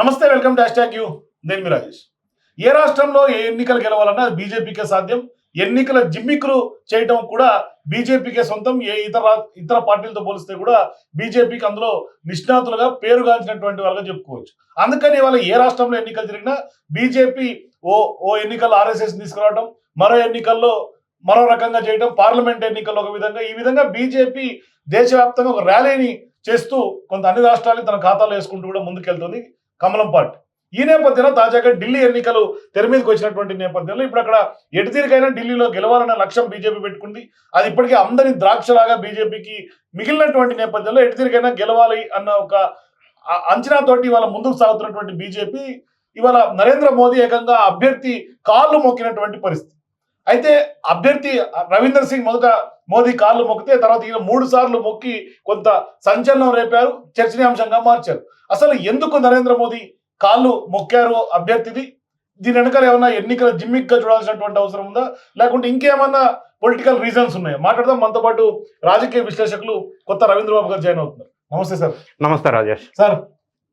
నమస్తే welcome dash tax you. నేను మీ రాజేష్. ఏ రాష్ట్రంలో ఏ ఎన్నికలు గెలవాలన్నా బీజేపీకే సాధ్యం. ఎన్నికల జిమ్మికులు చేయటం కూడా బీజేపీకే సొంతం. ఏ ఇతర ఇతర పార్టీలతో పోలిస్తే కూడా బీజేపీకి అందులో నిష్ణాతులుగా పేరుగాంచినటువంటి వాళ్ళగా చెప్పుకోవచ్చు. అందుకని ఇవాళ ఏ రాష్ట్రంలో ఎన్నికలు జరిగినా బీజేపీ ఓ ఓ ఎన్నికల్లో ఆర్ఎస్ఎస్ తీసుకురావడం మరో ఎన్నికల్లో మరో రకంగా చేయడం పార్లమెంట్ ఎన్నికల్లో ఒక విధంగా ఈ విధంగా బీజేపీ దేశవ్యాప్తంగా ఒక ర్యాలీని చేస్తూ కొంత అన్ని రాష్ట్రాలు తన ఖాతాలో వేసుకుంటూ కూడా ముందుకెళ్తుంది. కమలం ఈ నేపథ్యంలో తాజాగా ఢిల్లీ ఎన్నికలు తెర మీదకి వచ్చినటువంటి నేపథ్యంలో ఇప్పుడు అక్కడ ఎటుతీరికైనా ఢిల్లీలో గెలవాలన్న లక్ష్యం బీజేపీ పెట్టుకుంది. అది ఇప్పటికే అందరి ద్రాక్షలాగా బీజేపీకి మిగిలినటువంటి నేపథ్యంలో ఎటుతీరికైనా గెలవాలి అన్న ఒక అంచనాతోటి ఇవాళ ముందుకు సాగుతున్నటువంటి బీజేపీ ఇవాళ నరేంద్ర మోదీ ఏకంగా అభ్యర్థి కాళ్ళు మొక్కినటువంటి పరిస్థితి. అయితే అభ్యర్థి రవీందర్ సింగ్ మొదట మోదీ కాళ్ళు మొక్కితే తర్వాత ఈయన మూడు సార్లు మొక్కి కొంత సంచలనం రేపారు చర్చనీయాంశంగా మార్చారు. అసలు ఎందుకు నరేంద్ర మోదీ కాళ్ళు మొక్కారు అభ్యర్థిది? దీని వెనకాల ఏమన్నా ఎన్నికల జిమ్మిక్గా చూడాల్సినటువంటి అవసరం ఉందా? లేకుంటే ఇంకేమన్నా పొలిటికల్ రీజన్స్ ఉన్నాయా? మాట్లాడదాం. మనతో పాటు రాజకీయ విశ్లేషకులు కొత్త రవీంద్ర బాబు గారు జాయిన్ అవుతున్నారు. నమస్తే సార్. నమస్తే రాజేష్. సార్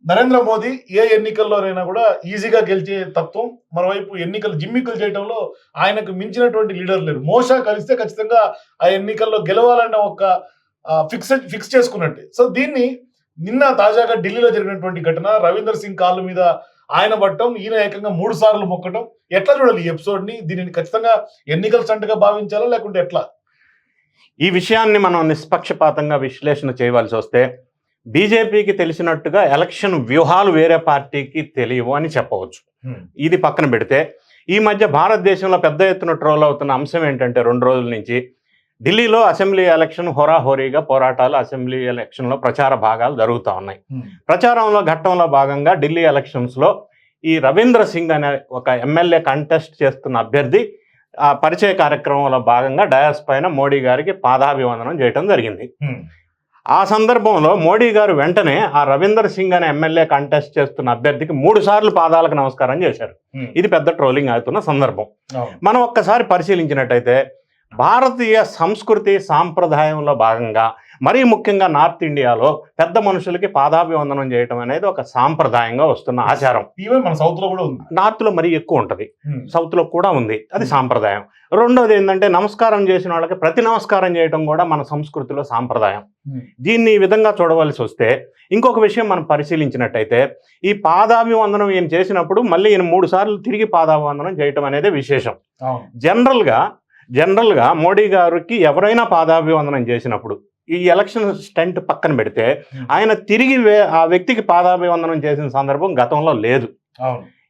నరేంద్ర మోదీ ఏ ఎన్నికల్లోనైనా కూడా ఈజీగా గెలిచే తత్వం మరోవైపు ఎన్నికలు జిమ్మికలు చేయడంలో ఆయనకు మించినటువంటి లీడర్ లేరు. మోసా కలిస్తే ఖచ్చితంగా ఆ ఎన్నికల్లో గెలవాలన్న ఒక ఫిక్స్ ఫిక్స్ చేసుకున్నట్టే. సో దీన్ని నిన్న తాజాగా ఢిల్లీలో జరిగినటువంటి ఘటన రవీందర్ సింగ్ కాళ్ళ మీద ఆయన పట్టడం ఈయన ఏకంగా మూడు సార్లు మొక్కటం. ఎట్లా చూడాలి ఈ ఎపిసోడ్ని? దీనిని ఖచ్చితంగా ఎన్నికల సంటగా భావించాలా లేకుంటే ఎట్లా? ఈ విషయాన్ని మనం నిష్పక్షపాతంగా విశ్లేషణ చేయవలసి వస్తే బీజేపీకి తెలిసినట్టుగా ఎలక్షన్ వ్యూహాలు వేరే పార్టీకి తెలియవు అని చెప్పవచ్చు. ఇది పక్కన పెడితే ఈ మధ్య భారతదేశంలో పెద్ద ఎత్తున ట్రోల్ అవుతున్న అంశం ఏంటంటే రెండు రోజుల నుంచి ఢిల్లీలో అసెంబ్లీ ఎలక్షన్ హోరాహోరీగా పోరాటాలు అసెంబ్లీ ఎలక్షన్లో ప్రచార భాగాలు జరుగుతూ ఉన్నాయి. ప్రచారంలో ఘట్టంలో భాగంగా ఢిల్లీ ఎలక్షన్స్లో ఈ రవీంద్ర సింగ్ అనే ఒక ఎమ్మెల్యే కంటెస్ట్ చేస్తున్న అభ్యర్థి ఆ పరిచయ కార్యక్రమంలో భాగంగా డయాస్ పైన మోడీ గారికి పాదాభివందనం చేయడం జరిగింది. ఆ సందర్భంలో మోడీ గారు వెంటనే ఆ రవీందర్ సింగ్ అనే ఎమ్మెల్యే కంటెస్ట్ చేస్తున్న అభ్యర్థికి మూడు సార్లు పాదాలకు నమస్కారం చేశారు. ఇది పెద్ద ట్రోలింగ్ అవుతున్న సందర్భం. మనం ఒక్కసారి పరిశీలించినట్టయితే భారతీయ సంస్కృతి సాంప్రదాయంలో భాగంగా మరీ ముఖ్యంగా నార్త్ ఇండియాలో పెద్ద మనుషులకి పాదాభివందనం చేయటం అనేది ఒక సాంప్రదాయంగా వస్తున్న ఆచారం. ఈవెన్ మన సౌత్లో కూడా ఉంది. నార్త్లో మరీ ఎక్కువ ఉంటుంది. సౌత్లో కూడా ఉంది. అది సాంప్రదాయం. రెండోది ఏంటంటే నమస్కారం చేసిన వాళ్ళకి ప్రతి నమస్కారం చేయటం కూడా మన సంస్కృతిలో సాంప్రదాయం. Hmm. దీన్ని ఈ విధంగా చూడవలసి వస్తే ఇంకొక విషయం మనం పరిశీలించినట్టయితే ఈ పాదాభివందనం ఈయన చేసినప్పుడు మళ్ళీ ఈయన మూడు సార్లు తిరిగి పాదాభివందనం చేయటం అనేది విశేషం. జనరల్గా జనరల్గా మోడీ గారికి ఎవరైనా పాదాభివందనం చేసినప్పుడు ఈ ఎలక్షన్ స్టంట్ పక్కన పెడితే ఆయన తిరిగి ఆ వ్యక్తికి పాదాభివందనం చేసిన సందర్భం గతంలో లేదు.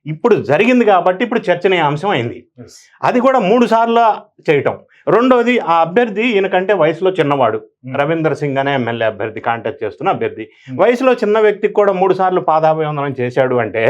ఇప్పుడు జరిగింది కాబట్టి ఇప్పుడు చర్చనీయాంశం అయింది. Yes. అది కూడా మూడు సార్లు చేయటం. రెండోది ఆ అభ్యర్థి ఈయనకంటే వయసులో చిన్నవాడు. Hmm. రవీందర్ సింగ్ అనే ఎమ్మెల్యే అభ్యర్థి కాంటాక్ట్ చేస్తున్న అభ్యర్థి. Hmm. వయసులో చిన్న వ్యక్తికి కూడా మూడు సార్లు పాదాభివందనం చేశాడు అంటే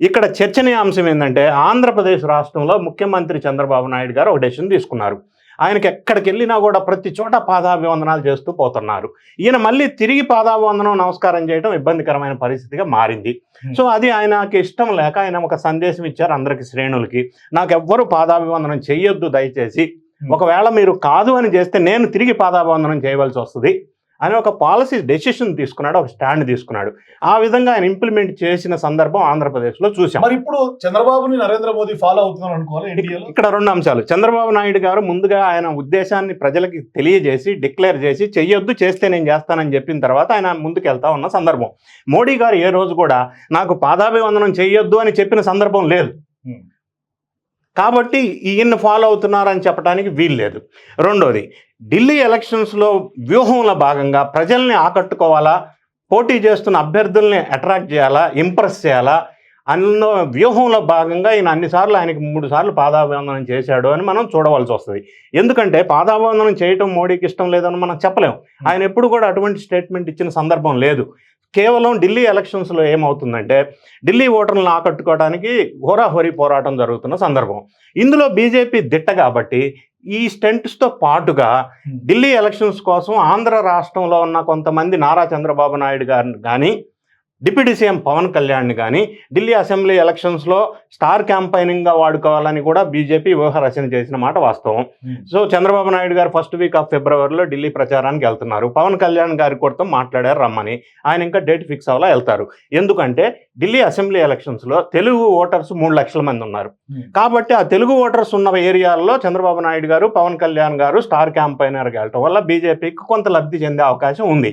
ఇక్కడ చర్చనీయాంశం ఏంటంటే ఆంధ్రప్రదేశ్ రాష్ట్రంలో ముఖ్యమంత్రి చంద్రబాబు నాయుడు గారు ఒక డెసిషన్ తీసుకున్నారు. ఆయనకి ఎక్కడికి వెళ్ళినా కూడా ప్రతి చోట పాదాభివందనాలు చేస్తూ పోతున్నారు. ఈయన మళ్ళీ తిరిగి పాదాభివందనం నమస్కారం చేయడం ఇబ్బందికరమైన పరిస్థితిగా మారింది. Hmm. సో అది ఆయనకి ఇష్టం లేక ఆయన ఒక సందేశం ఇచ్చారు అందరికి శ్రేణులకి. నాకు ఎవ్వరు పాదాభివందనం చెయ్యొద్దు దయచేసి. Hmm. ఒకవేళ మీరు కాదు అని చేస్తే నేను తిరిగి పాదాభివందనం చేయవలసి వస్తుంది. అని ఒక పాలసీ డెసిషన్ తీసుకున్నాడు ఒక స్టాండ్ తీసుకున్నాడు. ఆ విధంగా ఆయన ఇంప్లిమెంట్ చేసిన సందర్భం ఆంధ్రప్రదేశ్లో చూసాం మరి ఇప్పుడు చంద్రబాబుని నరేంద్ర మోదీ ఫాలో అవుతున్నారు అనుకోవాలి ఇక్కడ రెండు అంశాలు. చంద్రబాబు నాయుడు గారు ముందుగా ఆయన ఉద్దేశాన్ని ప్రజలకి తెలియజేసి డిక్లేర్ చేసి చెయ్యొద్దు చేస్తే నేను చేస్తానని చెప్పిన తర్వాత ఆయన ముందుకు వెళ్తా ఉన్న సందర్భం. మోడీ గారు ఏ రోజు కూడా నాకు పాదాభివందనం చెయ్యొద్దు అని చెప్పిన సందర్భం లేదు. కాబట్టి ఈయన్ని ఫాలో అవుతున్నారని చెప్పడానికి వీల్లేదు. రెండోది ఢిల్లీ ఎలక్షన్స్లో వ్యూహంలో భాగంగా ప్రజల్ని ఆకట్టుకోవాలా? పోటీ చేస్తున్న అభ్యర్థుల్ని అట్రాక్ట్ చేయాలా? ఇంప్రెస్ చేయాలా? అన్న వ్యూహంలో భాగంగా ఈయన అన్నిసార్లు ఆయనకి మూడు సార్లు పాదాభివందనం చేశాడు అని మనం చూడవలసి వస్తుంది. ఎందుకంటే పాదాభివందనం చేయటం మోడీకి ఇష్టం లేదని మనం చెప్పలేం. ఆయన ఎప్పుడు కూడా అటువంటి స్టేట్మెంట్ ఇచ్చిన సందర్భం లేదు. కేవలం ఢిల్లీ ఎలక్షన్స్లో ఏమవుతుందంటే ఢిల్లీ ఓటర్లను ఆకట్టుకోవడానికి హోరాహోరీ పోరాటం జరుగుతున్న సందర్భం. ఇందులో బీజేపీ దిట్ట కాబట్టి ఈ స్టెంట్స్తో పాటుగా ఢిల్లీ ఎలక్షన్స్ కోసం ఆంధ్ర రాష్ట్రంలో ఉన్న కొంతమంది నారా చంద్రబాబు నాయుడు గారిని కానీ డిప్యూటీ సీఎం పవన్ కళ్యాణ్ కానీ ఢిల్లీ అసెంబ్లీ ఎలక్షన్స్లో స్టార్ క్యాంపైనింగ్గా వాడుకోవాలని కూడా బీజేపీ వ్యూహ రచన చేసిన మాట వాస్తవం. సో చంద్రబాబు నాయుడు గారు ఫస్ట్ వీక్ ఆఫ్ ఫిబ్రవరిలో ఢిల్లీ ప్రచారానికి వెళ్తున్నారు. పవన్ కళ్యాణ్ గారి కొడుతూ మాట్లాడారు రమ్మని. ఆయన ఇంకా డేట్ ఫిక్స్ అవ్వాలా వెళ్తారు. ఎందుకంటే ఢిల్లీ అసెంబ్లీ ఎలక్షన్స్లో తెలుగు ఓటర్స్ మూడు లక్షల మంది ఉన్నారు. కాబట్టి ఆ తెలుగు ఓటర్స్ ఉన్న ఏరియాల్లో చంద్రబాబు నాయుడు గారు పవన్ కళ్యాణ్ గారు స్టార్ క్యాంపైనర్గా వెళ్ళటం వల్ల బీజేపీకి కొంత లబ్ధి చెందే అవకాశం ఉంది.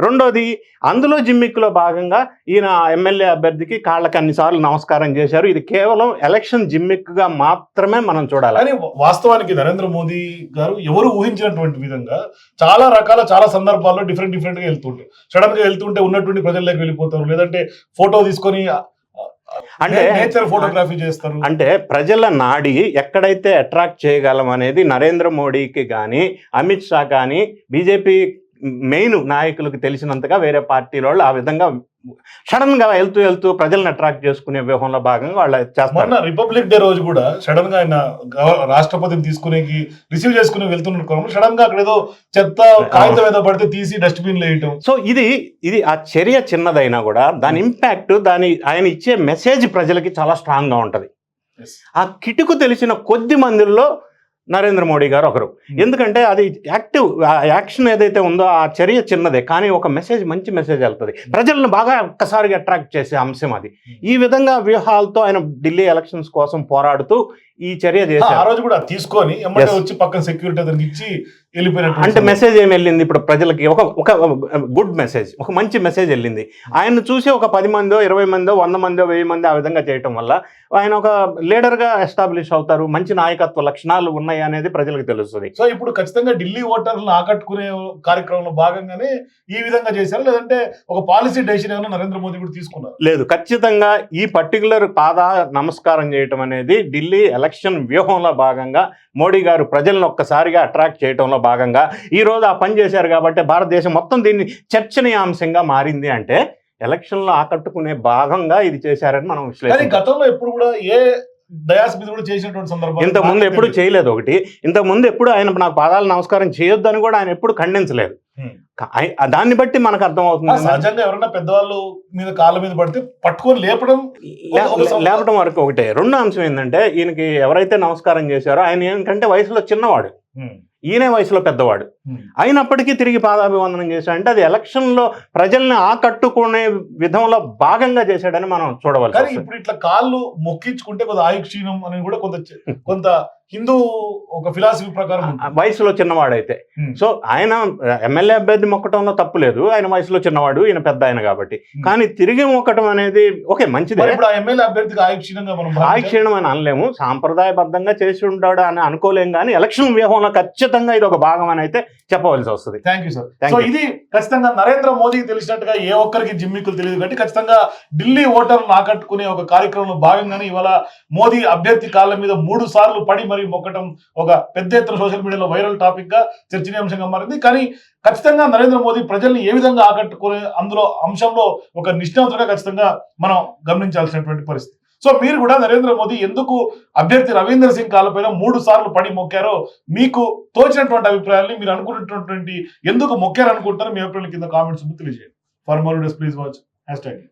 రెండోది అందులో జిమ్మిక్లో భాగంగా ఈయన ఎమ్మెల్యే అభ్యర్థికి కాళ్ళకి అన్నిసార్లు నమస్కారం చేశారు. ఇది కేవలం ఎలక్షన్ జిమ్మిక్గా మాత్రమే మనం చూడాలి. కానీ వాస్తవానికి నరేంద్ర మోదీ గారు ఎవరు ఊహించినటువంటి విధంగా చాలా రకాల చాలా సందర్భాల్లో డిఫరెంట్ డిఫరెంట్గా వెళ్తుంటారు సడన్గా వెళ్తుంటే ఉన్నటువంటి ప్రజల్లోకి వెళ్ళిపోతారు. లేదంటే ఫోటో తీసుకొని అంటే నేచర్ ఫోటోగ్రఫీ చేస్తారు. అంటే ప్రజల నాడి ఎక్కడైతే అట్రాక్ట్ చేయగలం అనేది నరేంద్ర మోడీకి కానీ అమిత్ షా కానీ బీజేపీ మెయిన్ నాయకులకు తెలిసినంతగా వేరే పార్టీల వాళ్ళు ఆ విధంగా సడన్గా వెళ్తూ వెళ్తూ ప్రజలను అట్రాక్ట్ చేసుకునే వ్యూహంలో భాగంగా వాళ్ళు చేస్తారు. రిపబ్లిక్ డే రోజు కూడా సడన్గా ఆయన రాష్ట్రపతిని తీసుకునేకి రిసీవ్ చేసుకుని వెళ్తున్న క్రమంలో సడన్గా అక్కడ ఏదో చెత్త కాగితం ఏదో పడితే తీసి డస్ట్బిన్లో వేయటం. సో ఇది ఇది ఆ చర్య చిన్నదైనా కూడా దాని ఇంపాక్ట్ దాని ఆయన ఇచ్చే మెసేజ్ ప్రజలకి చాలా స్ట్రాంగ్గా ఉంటది. ఆ కిటుకు తెలిసిన కొద్ది మందిలో నరేంద్ర మోడీ గారు ఒకరు. ఎందుకంటే అది యాక్టివ్ యాక్షన్ ఏదైతే ఉందో ఆ చర్య చిన్నదే కానీ ఒక మెసేజ్ మంచి మెసేజ్ వెళ్తుంది. ప్రజలను బాగా ఒక్కసారిగా అట్రాక్ట్ చేసే అంశం అది. ఈ విధంగా వ్యూహాలతో ఆయన ఢిల్లీ ఎలక్షన్స్ కోసం పోరాడుతూ ఈ చర్య ఆ చేశారు. రోజు కూడా తీసుకొని. వచ్చి పక్కన సెక్యూరిటీ అతనికి ఇచ్చి వెళ్ళిపోయినట్టు అంటే మెసేజ్ ఏం వెళ్ళింది ఇప్పుడు ప్రజలకి? ఒక ఒక గుడ్ మెసేజ్ ఒక మంచి మెసేజ్ వెళ్ళింది. ఆయన్ని చూసి ఒక పది మందో ఇరవై మందో వంద మందో వెయ్యి మంది ఆ విధంగా చేయటం వల్ల ఆయన ఒక లీడర్గా ఎస్టాబ్లిష్ అవుతారు. మంచి నాయకత్వ లక్షణాలు ఉన్నాయి అనేది ప్రజలకు తెలుస్తుంది. సో ఇప్పుడు ఖచ్చితంగా ఢిల్లీ ఓటర్లను ఆకట్టుకునే కార్యక్రమంలో భాగంగానే ఈ విధంగా చేశారు? లేదంటే ఒక పాలసీ డెసిషన్ ఏమైనా నరేంద్ర మోదీ కూడా తీసుకున్నారు? లేదు ఖచ్చితంగా ఈ పర్టికులర్ పాద నమస్కారం చేయటం అనేది ఢిల్లీ ఎలక్షన్ వ్యూహంలో భాగంగా మోడీ గారు ప్రజలను ఒక్కసారిగా అట్రాక్ట్ చేయటంలో భాగంగా ఈ రోజు ఆ పని చేశారు కాబట్టి భారతదేశం మొత్తం దీన్ని చర్చనీయాంశంగా మారింది అంటే ఎలక్షన్లో ఆకట్టుకునే భాగంగా ఇది చేశారని మనం కానీ విశ్లేషించాలి. గతంలో ఎప్పుడు కూడా ఏ డయాస్ మీద కూడా చేసినటువంటి సందర్భం ఇంతకు ముందు ఎప్పుడు చేయలేదు ఒకటి. ఇంతకు ముందు ఎప్పుడు ఆయన నాకు పాదాలు నమస్కారం చేయొద్దని కూడా ఆయన ఎప్పుడు ఖండించలేదు. దాన్ని బట్టి మనకు అర్థమవుతుంది సహజంగా ఎవరైనా పెద్దవాళ్ళు మీద కాళ్ళ మీద పడితే పట్టుకొని లేపడం లే- ఒక సంవత్సరం- లేపటం వరకు ఒకటే. రెండో అంశం ఏంటంటే ఈయనకి ఎవరైతే నమస్కారం చేశారో ఆయన ఏంటంటే వయసులో చిన్నవాడు. ఈయనే వయసులో పెద్దవాడు అయినప్పటికీ తిరిగి పాదాభివందనం చేశాడంటే అది ఎలక్షన్లో ప్రజల్ని ఆకట్టుకునే విధంలో భాగంగా చేశాడని మనం చూడవలసి కానీ. ఇప్పుడు ఇట్లా కాళ్ళు మొక్కించుకుంటే కొంత ఆయుష్ క్షీణం అనేది కూడా కొంత కొంత హిందూ ఒక ఫిలాసఫీ ప్రకారం. వయసులో చిన్నవాడైతే. సో ఆయన ఎమ్మెల్యే అభ్యర్థి మొక్కటంలో తప్పు లేదు ఆయన వయసులో చిన్నవాడు ఈయన పెద్ద ఆయన కాబట్టి. కానీ తిరిగి మొక్కటం అనేది ఓకే మంచిదే మరి ఇప్పుడు ఆ ఎమ్మెల్యే అభ్యర్థికి ఆయుష్ క్షీణంగా మనం. ఆక్షేణం అని అనలేము సాంప్రదాయబద్ధంగా చేసి ఉంటాడు అని అనుకోలేం కానీ ఎలక్షన్ వ్యూహంలో ఖచ్చితంగా ఇది ఒక భాగం అని అయితే చెప్పవలసి వస్తుంది. Thank you sir so. ఇది ఖచ్చితంగా నరేంద్ర మోదీకి తెలిసినట్టుగా ఏ ఒక్కరికి జిమ్మికులు తెలియదు కాబట్టి ఖచ్చితంగా ఢిల్లీ ఓటర్లను ఆకట్టుకునే ఒక కార్యక్రమంలో భాగంగానే ఇవాళ మోదీ అభ్యర్థి కాళ్ళ మీద మూడు సార్లు పడి మరి మొక్కటం ఒక పెద్ద ఎత్తున సోషల్ మీడియాలో వైరల్ టాపిక్గా చర్చనీయాంశంగా మారింది. కానీ ఖచ్చితంగా నరేంద్ర మోదీ ప్రజల్ని ఏ విధంగా ఆకట్టుకునే అందులో అంశంలో ఒక నిష్ణాతుగా ఖచ్చితంగా మనం గమనించాల్సినటువంటి పరిస్థితి. సో మీరు కూడా నరేంద్ర మోదీ ఎందుకు అభ్యర్థి రవీందర్ సింగ్ కాలపైన మూడు సార్లు పడి మొక్కారో మీకు తోచినటువంటి అభిప్రాయాల్ని మీరు అనుకున్నటువంటి ఎందుకు మొక్కారు అనుకుంటారో మీ అభిప్రాయాల కింద కామెంట్స్ తెలియజేయండి. For more please watch hashtag